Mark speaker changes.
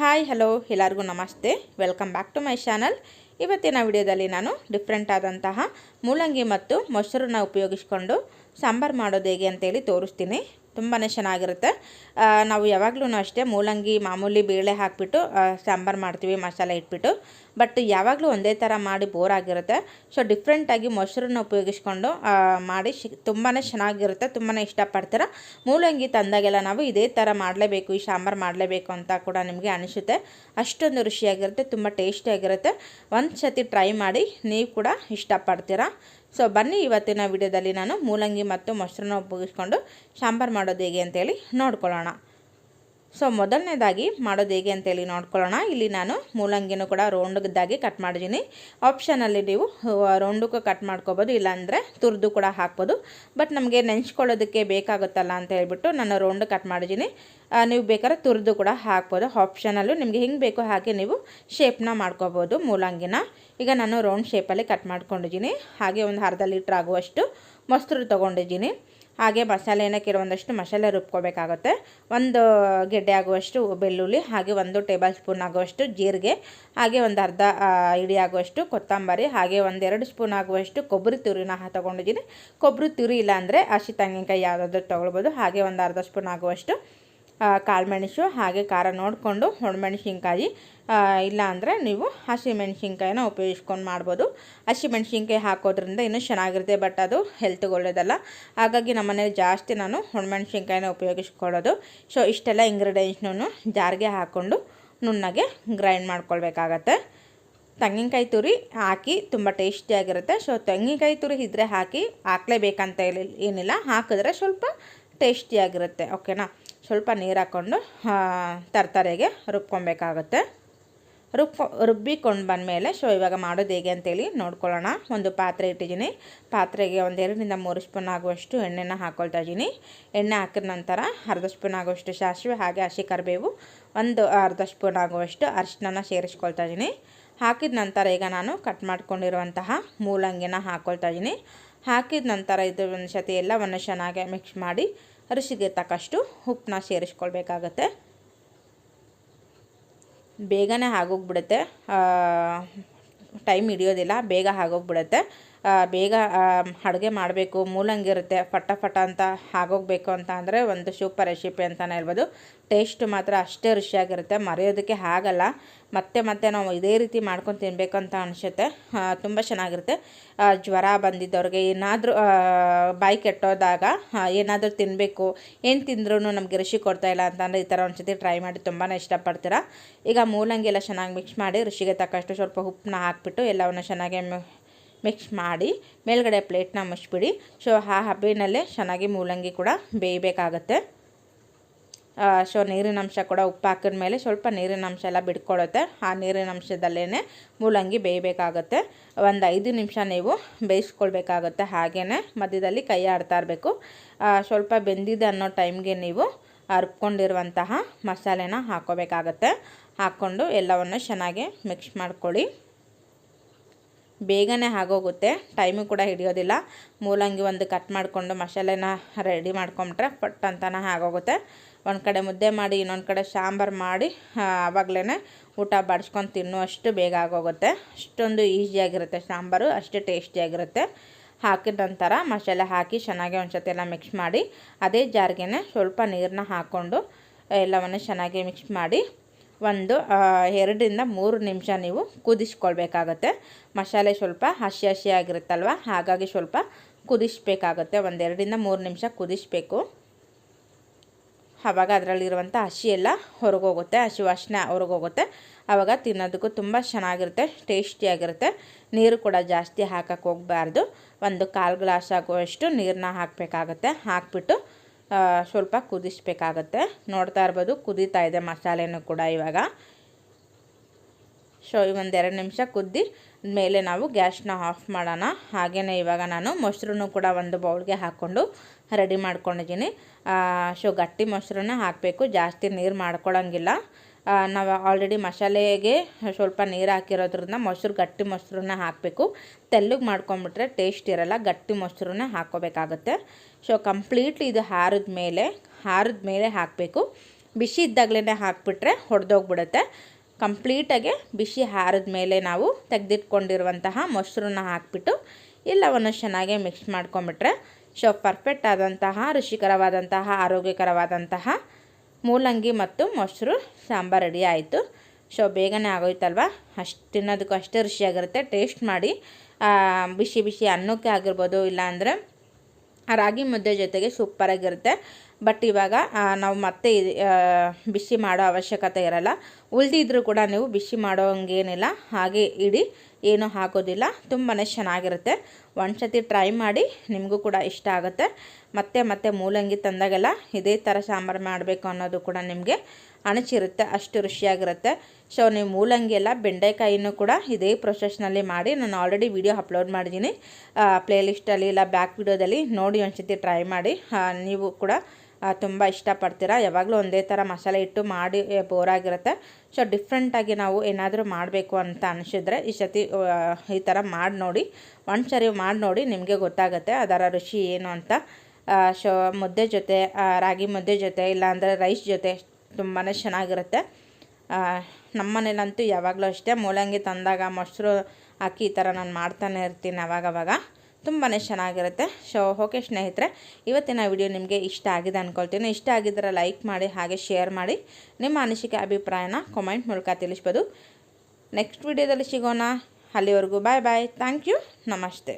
Speaker 1: Hi hello ಎಲ್ಲರಿಗೂ ನಮಸ್ತೆ. Welcome back to my channel ಇವತ್ತಿನ ವಿಡಿಯೋದಲ್ಲಿ ನಾನು ಡಿಫ್ರೆಂಟ್ ಆದಂತಹ ಮೂಲಂಗಿ ಮತ್ತು ಮೊಸರನ್ನ ಉಪಯೋಗಿಸ್ಕೊಂಡು ಸಾಂಬಾರು ಮಾಡೋದು ಹೇಗೆ ಅಂತೇಳಿ ತೋರಿಸ್ತೀನಿ. ತುಂಬಾ ಚೆನ್ನಾಗಿರುತ್ತೆ. ನಾವು ಯಾವಾಗಲೂ ಅಷ್ಟೇ ಮೂಲಂಗಿ, ಮಾಮೂಲಿ ಬೇಳೆ ಹಾಕಿಬಿಟ್ಟು ಸಾಂಬಾರು ಮಾಡ್ತೀವಿ, ಮಸಾಲೆ ಇಟ್ಬಿಟ್ಟು. ಬಟ್ ಯಾವಾಗಲೂ ಒಂದೇ ಥರ ಮಾಡಿ ಬೋರ್ ಆಗಿರುತ್ತೆ. ಸೊ ಡಿಫ್ರೆಂಟಾಗಿ ಮೊಸರನ್ನ ಉಪಯೋಗಿಸ್ಕೊಂಡು ಮಾಡಿ ಶಿ ತುಂಬಾ ಚೆನ್ನಾಗಿರುತ್ತೆ ತುಂಬಾ ಇಷ್ಟಪಡ್ತೀರ. ಮೂಲಂಗಿ ತಂದಾಗೆಲ್ಲ ನಾವು ಇದೇ ಥರ ಮಾಡಲೇಬೇಕು, ಈ ಸಾಂಬಾರು ಮಾಡಲೇಬೇಕು ಅಂತ ಕೂಡ ನಿಮಗೆ ಅನಿಸುತ್ತೆ. ಅಷ್ಟೊಂದು ರುಚಿಯಾಗಿರುತ್ತೆ, ತುಂಬ ಟೇಸ್ಟಿಯಾಗಿರುತ್ತೆ. ಒಂದು ಸತಿ ಟ್ರೈ ಮಾಡಿ, ನೀವು ಕೂಡ ಇಷ್ಟಪಡ್ತೀರಾ? ಸೊ ಬನ್ನಿ ಇವತ್ತಿನ ವಿಡಿಯೋದಲ್ಲಿ ನಾನು ಮೂಲಂಗಿ ಮತ್ತು ಮೊಸರನ್ನ ಉಪಯೋಗಿಸ್ಕೊಂಡು ಸಾಂಬಾರು ಮಾಡೋದು ಹೇಗೆ ಅಂತೇಳಿ ನೋಡ್ಕೊಳ್ಳೋಣ. ಸೊ ಮೊದಲನೇದಾಗಿ ಮಾಡೋದು ಹೇಗೆ ಅಂತೇಳಿ ನೋಡ್ಕೊಳ್ಳೋಣ. ಇಲ್ಲಿ ನಾನು ಮೂಲಂಗಿನೂ ಕೂಡ ರೌಂಡದ್ದಾಗಿ ಕಟ್ ಮಾಡಿದ್ದೀನಿ. ಆಪ್ಷನಲ್ಲಿ ನೀವು ರೌಂಡಕ್ಕೂ ಕಟ್ ಮಾಡ್ಕೋಬೋದು, ಇಲ್ಲಾಂದರೆ ತುರಿದು ಕೂಡ ಹಾಕ್ಬೋದು. ಬಟ್ ನಮಗೆ ನೆಂಚ್ಕೊಳ್ಳೋದಕ್ಕೆ ಬೇಕಾಗುತ್ತಲ್ಲ ಅಂತ ಹೇಳ್ಬಿಟ್ಟು ನಾನು ರೌಂಡ್ ಕಟ್ ಮಾಡಿದ್ದೀನಿ. ನೀವು ಬೇಕಾದ್ರೆ ತುರಿದು ಕೂಡ ಹಾಕ್ಬೋದು. ಆಪ್ಷನಲ್ಲೂ ನಿಮಗೆ ಹೆಂಗೆ ಬೇಕೋ ಹಾಗೆ ನೀವು ಶೇಪ್ನ ಮಾಡ್ಕೋಬೋದು ಮೂಲಂಗಿನ. ಈಗ ನಾನು ರೌಂಡ್ ಶೇಪಲ್ಲಿ ಕಟ್ ಮಾಡ್ಕೊಂಡಿದ್ದೀನಿ. ಹಾಗೆ ಒಂದು ಅರ್ಧ ಲೀಟ್ರ್ ಆಗುವಷ್ಟು ಮೊಸರು ತೊಗೊಂಡಿದ್ದೀನಿ. ಹಾಗೆ ಮಸಾಲೆನ ಕೆಲವೊಂದಷ್ಟು ಮಸಾಲೆ ರುಬ್ಕೋಬೇಕಾಗುತ್ತೆ. ಒಂದು ಗೆಡ್ಡೆ ಆಗುವಷ್ಟು ಬೆಳ್ಳುಳ್ಳಿ, ಹಾಗೆ ಒಂದು ಟೇಬಲ್ ಸ್ಪೂನ್ ಆಗುವಷ್ಟು ಜೀರಿಗೆ, ಹಾಗೆ ಒಂದು ಅರ್ಧ ಇಡಿ ಆಗುವಷ್ಟು ಕೊತ್ತಂಬರಿ, ಹಾಗೆ ಒಂದೆರಡು ಸ್ಪೂನ್ ಆಗುವಷ್ಟು ಕೊಬ್ಬರಿ ತುರಿನ ತೊಗೊಂಡಿದ್ದೀನಿ. ಕೊಬ್ಬರಿ ತುರಿ ಇಲ್ಲ ಅಂದರೆ ಹಸಿ ತೆಂಗಿನಕಾಯಿ ಯಾವುದಾದ್ರು ತೊಗೊಳ್ಬೋದು. ಹಾಗೆ ಒಂದು ಅರ್ಧ ಸ್ಪೂನ್ ಆಗುವಷ್ಟು ಕಾಳುಮೆಣಸು ಹಾಗೆ ಖಾರ ನೋಡಿಕೊಂಡು ಒಣಮೆಣಸಿನ್ಕಾಯಿ ಇಲ್ಲ ಅಂದರೆ ನೀವು ಹಸಿಮೆಣ್ಸಿನ್ಕಾಯಿನ ಉಪಯೋಗಿಸ್ಕೊಂಡು ಮಾಡ್ಬೋದು. ಹಸಿಮೆಣ್ಸಿನ್ಕಾಯಿ ಹಾಕೋದ್ರಿಂದ ಇನ್ನೂ ಚೆನ್ನಾಗಿರುತ್ತೆ, ಬಟ್ ಅದು ಹೆಲ್ತ್ಗೆ ಒಳ್ಳೆಯದಲ್ಲ ಹಾಗಾಗಿ ನಮ್ಮನೇಲಿ ಜಾಸ್ತಿ ನಾನು ಒಣಮೆಣ್ಸಿನ್ಕಾಯಿನ ಉಪಯೋಗಿಸ್ಕೊಳ್ಳೋದು. ಸೊ ಇಷ್ಟೆಲ್ಲ ಇಂಗ್ರೀಡಿಯೆಂಟ್ಸ್ನೂ ಜಾರಿಗೆ ಹಾಕ್ಕೊಂಡು ನುಣ್ಣಗೆ ಗ್ರೈಂಡ್ ಮಾಡ್ಕೊಳ್ಬೇಕಾಗತ್ತೆ. ತೆಂಗಿನಕಾಯಿ ತುರಿ ಹಾಕಿ ತುಂಬ ಟೇಸ್ಟಿಯಾಗಿರುತ್ತೆ ಸೊ ತೆಂಗಿನಕಾಯಿ ತುರಿ ಇದ್ದರೆ ಹಾಕಿ ಹಾಕ್ಲೇಬೇಕಂತ ಏನಿಲ್ಲ. ಹಾಕಿದ್ರೆ ಸ್ವಲ್ಪ ಟೇಸ್ಟಿಯಾಗಿರುತ್ತೆ ಓಕೆನಾ ಸ್ವಲ್ಪ ನೀರು ಹಾಕ್ಕೊಂಡು ತರ್ತರೆಗೆ ರುಬ್ಕೊಬೇಕಾಗುತ್ತೆ. ರುಬ್ಕೊ, ರುಬ್ಬಿಕೊಂಡು ಬಂದಮೇಲೆ ಸೊ ಇವಾಗ ಮಾಡೋದು ಹೇಗೆ ಅಂತೇಳಿ ನೋಡ್ಕೊಳ್ಳೋಣ. ಒಂದು ಪಾತ್ರೆ ಇಟ್ಟಿದ್ದೀನಿ. ಪಾತ್ರೆಗೆ ಒಂದು ಎರಡರಿಂದ ಮೂರು ಸ್ಪೂನ್ ಆಗುವಷ್ಟು ಎಣ್ಣೆನ ಹಾಕ್ಕೊಳ್ತಾ ಇದ್ದೀನಿ. ಎಣ್ಣೆ ಹಾಕಿದ ನಂತರ ಅರ್ಧ ಸ್ಪೂನ್ ಆಗುವಷ್ಟು ಸಾಸಿವೆ, ಹಾಗೆ ಹಸಿ ಕರಿಬೇವು, ಒಂದು ಅರ್ಧ ಸ್ಪೂನ್ ಆಗುವಷ್ಟು ಅರಿಶಿನ ಸೇರಿಸ್ಕೊಳ್ತಾ ಇದ್ದೀನಿ. ಹಾಕಿದ ನಂತರ ಈಗ ನಾನು ಕಟ್ ಮಾಡ್ಕೊಂಡಿರುವಂತಹ ಮೂಲಂಗಿನ ಹಾಕ್ಕೊಳ್ತಾ ಇದ್ದೀನಿ. ಹಾಕಿದ ನಂತರ ಇದು ಒಂದು ಸತಿ ಎಲ್ಲವನ್ನು ಚೆನ್ನಾಗಿ ಮಿಕ್ಸ್ ಮಾಡಿ ರುಚಿಗೆ ತಕ್ಕಷ್ಟು ಉಪ್ಪನ್ನ ಸೇರಿಸ್ಕೊಳ್ಬೇಕಾಗತ್ತೆ. ಬೇಗನೆ ಆಗೋಗ್ಬಿಡುತ್ತೆ. ಟೈಮ್ ಹಿಡಿಯೋದಿಲ್ಲ ಬೇಗ ಆಗೋಗ್ಬಿಡುತ್ತೆ. ಬೇಗ ಅಡುಗೆ ಮಾಡಬೇಕು ಮೂಲಂಗಿ ಇರುತ್ತೆ ಫಟ ಫಟ ಅಂತ ಆಗೋಗ್ಬೇಕು ಅಂತ ಅಂದರೆ ಒಂದು ಸೂಪರ್ ರೆಸಿಪಿ ಅಂತಲೇ ಹೇಳ್ಬೋದು. ಟೇಸ್ಟ್ ಮಾತ್ರ ಅಷ್ಟೇ ರುಚಿಯಾಗಿರುತ್ತೆ, ಮರೆಯೋದಕ್ಕೆ ಆಗಲ್ಲ. ಮತ್ತೆ ಮತ್ತೆ ನಾವು ಇದೇ ರೀತಿ ಮಾಡ್ಕೊಂಡು ತಿನ್ನಬೇಕು ಅಂತ ಅನಿಸುತ್ತೆ. ತುಂಬ ಚೆನ್ನಾಗಿರುತ್ತೆ. ಜ್ವರ ಬಂದಿದ್ದವ್ರಿಗೆ ಏನಾದರೂ ಬಾಯಿ ಕೆಟ್ಟೋದಾಗ ಏನಾದರೂ ತಿನ್ನಬೇಕು ಏನು ತಿಂದ್ರೂ ನಮಗೆ ರುಚಿ ಕೊಡ್ತಾ ಇಲ್ಲ ಅಂತಂದರೆ ಈ ಥರ ಒಂದ್ಸತಿ ಟ್ರೈ ಮಾಡಿ ತುಂಬಾ ಇಷ್ಟಪಡ್ತೀರಾ. ಈಗ ಮೂಲಂಗಿ ಎಲ್ಲ ಚೆನ್ನಾಗಿ ಮಿಕ್ಸ್ ಮಾಡಿ ರುಚಿಗೆ ತಕ್ಕಷ್ಟು ಸ್ವಲ್ಪ ಉಪ್ಪನ್ನ ಹಾಕ್ಬಿಟ್ಟು ಎಲ್ಲವನ್ನು ಚೆನ್ನಾಗಿ ಮಿಕ್ಸ್ ಮಾಡಿ ಮೇಲ್ಗಡೆ ಪ್ಲೇಟ್ನ ಮುಚ್ಚಿಬಿಡಿ. ಸೊ ಆ ಹಬ್ಬಿನಲ್ಲೇ ಚೆನ್ನಾಗಿ ಮೂಲಂಗಿ ಕೂಡ ಬೇಯಬೇಕಾಗತ್ತೆ. ಸೊ ನೀರಿನ ಅಂಶ ಕೂಡ ಉಪ್ಪು ಹಾಕಿದ ಮೇಲೆ ಸ್ವಲ್ಪ ನೀರಿನ ಅಂಶ ಎಲ್ಲ ಬಿಟ್ಕೊಳ್ಳುತ್ತೆ ಆ ನೀರಿನ ಮೂಲಂಗಿ ಬೇಯಬೇಕಾಗುತ್ತೆ. ಒಂದು ಐದು ನಿಮಿಷ ನೀವು ಬೇಯಿಸ್ಕೊಳ್ಬೇಕಾಗತ್ತೆ ಹಾಗೇ ಮಧ್ಯದಲ್ಲಿ ಕೈ ಆಡ್ತಾ ಇರಬೇಕು. ಸ್ವಲ್ಪ ಬೆಂದಿದೆ ಅನ್ನೋ ಟೈಮ್ಗೆ ನೀವು ಅರ್ಕೊಂಡಿರುವಂತಹ ಮಸಾಲೆನ ಹಾಕೋಬೇಕಾಗತ್ತೆ. ಹಾಕ್ಕೊಂಡು ಎಲ್ಲವನ್ನು ಚೆನ್ನಾಗಿ ಮಿಕ್ಸ್ ಮಾಡ್ಕೊಳ್ಳಿ. ಬೇಗನೆ ಆಗೋಗುತ್ತೆ. ಟೈಮು ಕೂಡ ಹಿಡಿಯೋದಿಲ್ಲ. ಮೂಲಂಗಿ ಒಂದು ಕಟ್ ಮಾಡಿಕೊಂಡು ಮಸಾಲೆನ ರೆಡಿ ಮಾಡ್ಕೊಂಬಿಟ್ರೆ ಪಟ್ ಅಂತನ ಆಗೋಗುತ್ತೆ. ಒಂದು ಕಡೆ ಮುದ್ದೆ ಮಾಡಿ, ಇನ್ನೊಂದು ಕಡೆ ಸಾಂಬಾರು ಮಾಡಿ ಆವಾಗಲೇ ಊಟ ಬಡಿಸ್ಕೊಂಡು ತಿನ್ನುವಷ್ಟು ಬೇಗ ಆಗೋಗುತ್ತೆ. ಅಷ್ಟೊಂದು ಈಸಿಯಾಗಿರುತ್ತೆ ಸಾಂಬಾರು, ಅಷ್ಟು ಟೇಸ್ಟಿಯಾಗಿರುತ್ತೆ ಹಾಕಿದ ನಂತರ ಮಸಾಲೆ ಹಾಕಿ ಚೆನ್ನಾಗಿ ಒಂದು ಸತಿ ಎಲ್ಲ ಮಿಕ್ಸ್ ಮಾಡಿ, ಅದೇ ಜಾರ್ಗೆ ಸ್ವಲ್ಪ ನೀರನ್ನ ಹಾಕ್ಕೊಂಡು ಎಲ್ಲವನ್ನು ಚೆನ್ನಾಗಿ ಮಿಕ್ಸ್ ಮಾಡಿ ಒಂದು ಎರಡರಿಂದ ಮೂರು ನಿಮಿಷ ನೀವು ಕುದಿಸ್ಕೊಳ್ಬೇಕಾಗತ್ತೆ. ಮಸಾಲೆ ಸ್ವಲ್ಪ ಹಸಿ ಹಸಿ ಆಗಿರುತ್ತಲ್ವ ಹಾಗಾಗಿ ಸ್ವಲ್ಪ ಕುದಿಸ್ಬೇಕಾಗತ್ತೆ. ಒಂದು ಎರಡರಿಂದ ಮೂರು ನಿಮಿಷ ಕುದಿಸ್ಬೇಕು. ಆವಾಗ ಅದರಲ್ಲಿರುವಂಥ ಹಸಿ ಎಲ್ಲ ಹೊರಗೋಗುತ್ತೆ. ಹಸಿ ವಾಸನೆ ಹೊರಗೋಗುತ್ತೆ. ಆವಾಗ ತಿನ್ನೋದಕ್ಕೂ ತುಂಬ ಚೆನ್ನಾಗಿರುತ್ತೆ, ಟೇಸ್ಟಿಯಾಗಿರುತ್ತೆ. ನೀರು ಕೂಡ ಜಾಸ್ತಿ ಹಾಕಕ್ಕೆ ಹೋಗಬಾರ್ದು. ಒಂದು ಕಾಲು ಗ್ಲಾಸ್ ಆಗುವಷ್ಟು ನೀರನ್ನ ಹಾಕಬೇಕಾಗತ್ತೆ. ಹಾಕ್ಬಿಟ್ಟು ಸ್ವಲ್ಪ ಕುದಿಸ್ಬೇಕಾಗತ್ತೆ. ನೋಡ್ತಾ ಇರ್ಬೋದು, ಕುದೀತಾ ಇದೆ ಮಸಾಲೆನೂ ಕೂಡ ಇವಾಗ. ಸೊ ಒಂದೆರಡು ನಿಮಿಷ ಕುದ್ದಿ ಮೇಲೆ ನಾವು ಗ್ಯಾಸ್ನ ಆಫ್ ಮಾಡೋಣ. ಹಾಗೆಯೇ ಇವಾಗ ನಾನು ಮೊಸರನ್ನು ಕೂಡ ಒಂದು ಬೌಲ್ಗೆ ಹಾಕ್ಕೊಂಡು ರೆಡಿ ಮಾಡ್ಕೊಂಡಿದ್ದೀನಿ. ಸೊ ಗಟ್ಟಿ ಮೊಸರನ್ನ ಹಾಕಬೇಕು. ಜಾಸ್ತಿ ನೀರು ಮಾಡ್ಕೊಳ್ಳೋಂಗಿಲ್ಲ ನಾವು ಆಲ್ರೆಡಿ ಮಸಾಲೆಗೆ ಸ್ವಲ್ಪ ನೀರು ಹಾಕಿರೋದ್ರಿಂದ ಮೊಸರು, ಗಟ್ಟಿ ಮೊಸರನ್ನ ಹಾಕಬೇಕು. ತೆಲ್ಲಗೆ ಮಾಡ್ಕೊಂಬಿಟ್ರೆ ಟೇಸ್ಟ್ ಇರಲ್ಲ, ಗಟ್ಟಿ ಮೊಸರನ್ನ ಹಾಕ್ಕೋಬೇಕಾಗತ್ತೆ. ಸೊ ಕಂಪ್ಲೀಟ್ಲಿ ಇದು ಹಾರದ ಮೇಲೆ ಹಾರದ ಮೇಲೆ ಹಾಕಬೇಕು. ಬಿಸಿ ಇದ್ದಾಗಲೇ ಹಾಕಿಬಿಟ್ರೆ ಹೊಡೆದೋಗ್ಬಿಡುತ್ತೆ ಕಂಪ್ಲೀಟಾಗಿ ಬಿಸಿ ಹಾರದ ಮೇಲೆ ನಾವು ತೆಗೆದಿಟ್ಕೊಂಡಿರುವಂತಹ ಮೊಸರನ್ನ ಹಾಕಿಬಿಟ್ಟು ಎಲ್ಲವನ್ನು ಚೆನ್ನಾಗಿ ಮಿಕ್ಸ್ ಮಾಡ್ಕೊಂಬಿಟ್ರೆ ಸೊ ಪರ್ಫೆಕ್ಟ್ ಆದಂತಹ, ರುಚಿಕರವಾದಂತಹ, ಆರೋಗ್ಯಕರವಾದಂತಹ ಮೂಲಂಗಿ ಮತ್ತು ಮೊಸರು ಸಾಂಬಾರು ರೆಡಿ ಆಯಿತು. ಸೊ ಬೇಗನೆ ಆಗೋಯ್ತಲ್ವ? ಅಷ್ಟು ತಿನ್ನೋದಕ್ಕೂ ಅಷ್ಟೇ ರುಚಿಯಾಗಿರುತ್ತೆ. ಟೇಸ್ಟ್ ಮಾಡಿ ಬಿಸಿ ಬಿಸಿ ಅನ್ನಕ್ಕೆ ಆಗಿರ್ಬೋದು, ಇಲ್ಲಾಂದರೆ ರಾಗಿ ಮುದ್ದೆ ಜೊತೆಗೆ ಸೂಪರಾಗಿರುತ್ತೆ ಬಟ್ ಇವಾಗ ನಾವು ಮತ್ತೆ ಬಿಸಿ ಮಾಡೋ ಅವಶ್ಯಕತೆ ಇರಲ್ಲ. ಉಳಿದಿದ್ರೂ ಕೂಡ ನೀವು ಬಿಸಿ ಮಾಡೋ ಹಂಗೇನಿಲ್ಲ. ಹಾಗೆ ಇಡಿ. ಏನೂ ಹಾಕೋದಿಲ್ಲ. ತುಂಬಾ ಚೆನ್ನಾಗಿರುತ್ತೆ. ಒಂದು ಸತಿ ಟ್ರೈ ಮಾಡಿ ನಿಮಗೂ ಕೂಡ ಇಷ್ಟ ಆಗುತ್ತೆ. ಮತ್ತೆ ಮತ್ತೆ ಮೂಲಂಗಿ ತಂದಾಗೆಲ್ಲ ಇದೇ ಥರ ಸಾಂಬಾರು ಮಾಡಬೇಕು ಅನ್ನೋದು ಕೂಡ ನಿಮಗೆ ಅಣಚಿರುತ್ತೆ ಅಷ್ಟು ರುಚಿಯಾಗಿರುತ್ತೆ. ಸೊ ನೀವು ಮೂಲಂಗಿ ಎಲ್ಲ ಬೆಂಡೆಕಾಯಿನೂ ಕೂಡ ಇದೇ ಪ್ರೊಸೆಸ್ನಲ್ಲಿ ಮಾಡಿ ನಾನು ಆಲ್ರೆಡಿ ವಿಡಿಯೋ ಅಪ್ಲೋಡ್ ಮಾಡಿದ್ದೀನಿ. ಪ್ಲೇಲಿಸ್ಟಲ್ಲಿ ಇಲ್ಲ ಬ್ಯಾಕ್ ವಿಡಿಯೋದಲ್ಲಿ ನೋಡಿ ಒಂದು ಸತಿ ಟ್ರೈ ಮಾಡಿ. ನೀವು ಕೂಡ ತುಂಬ ಇಷ್ಟಪಡ್ತೀರಾ? ಯಾವಾಗಲೂ ಒಂದೇ ಥರ ಮಸಾಲೆ ಇಟ್ಟು ಮಾಡಿ ಬೋರಾಗಿರುತ್ತೆ. ಸೊ ಡಿಫ್ರೆಂಟಾಗಿ ನಾವು ಏನಾದರೂ ಮಾಡಬೇಕು ಅಂತ ಅನಿಸಿದ್ರೆ ಈ ಸತಿ ಈ ಥರ ಮಾಡಿ ನೋಡಿ. ಒಂದು ಸರಿ ಮಾಡಿ ನೋಡಿ, ನಿಮಗೆ ಗೊತ್ತಾಗುತ್ತೆ ಅದರ ರುಚಿ ಏನು ಅಂತ. ಸೊ ಮುದ್ದೆ ಜೊತೆ ರಾಗಿ ಮುದ್ದೆ ಜೊತೆ, ಇಲ್ಲಾಂದರೆ ರೈಸ್ ಜೊತೆ ತುಂಬಾ ಚೆನ್ನಾಗಿರುತ್ತೆ. ನಮ್ಮ ಮನೇಲಂತೂ ಯಾವಾಗಲೂ ಅಷ್ಟೇ. ಮೂಲಂಗಿ ತಂದಾಗ ಮೊಸರು ಹಾಕಿ ಈ ಥರ ನಾನು ಮಾಡ್ತಾನೆ ಇರ್ತೀನಿ ಅವಾಗವಾಗ. ತುಂಬಾ ಚೆನ್ನಾಗಿರುತ್ತೆ. ಸೊ ಓಕೆ ಸ್ನೇಹಿತರೆ, ಇವತ್ತಿನ ವಿಡಿಯೋ ನಿಮಗೆ ಇಷ್ಟ ಆಗಿದೆ ಅಂದ್ಕೊಳ್ತೀನಿ ಇಷ್ಟ ಆಗಿದ್ದರೆ ಲೈಕ್ ಮಾಡಿ, ಹಾಗೆ ಶೇರ್ ಮಾಡಿ. ನಿಮ್ಮ ಅನಿಸಿಕೆ, ಅಭಿಪ್ರಾಯನ ಕಾಮೆಂಟ್ ಮೂಲಕ ತಿಳಿಸ್ಬೋದು. ನೆಕ್ಸ್ಟ್ ವಿಡಿಯೋದಲ್ಲಿ ಸಿಗೋಣ. ಅಲ್ಲಿವರೆಗೂ ಬಾಯ್ ಬಾಯ್ ಥ್ಯಾಂಕ್ ಯು ನಮಸ್ತೆ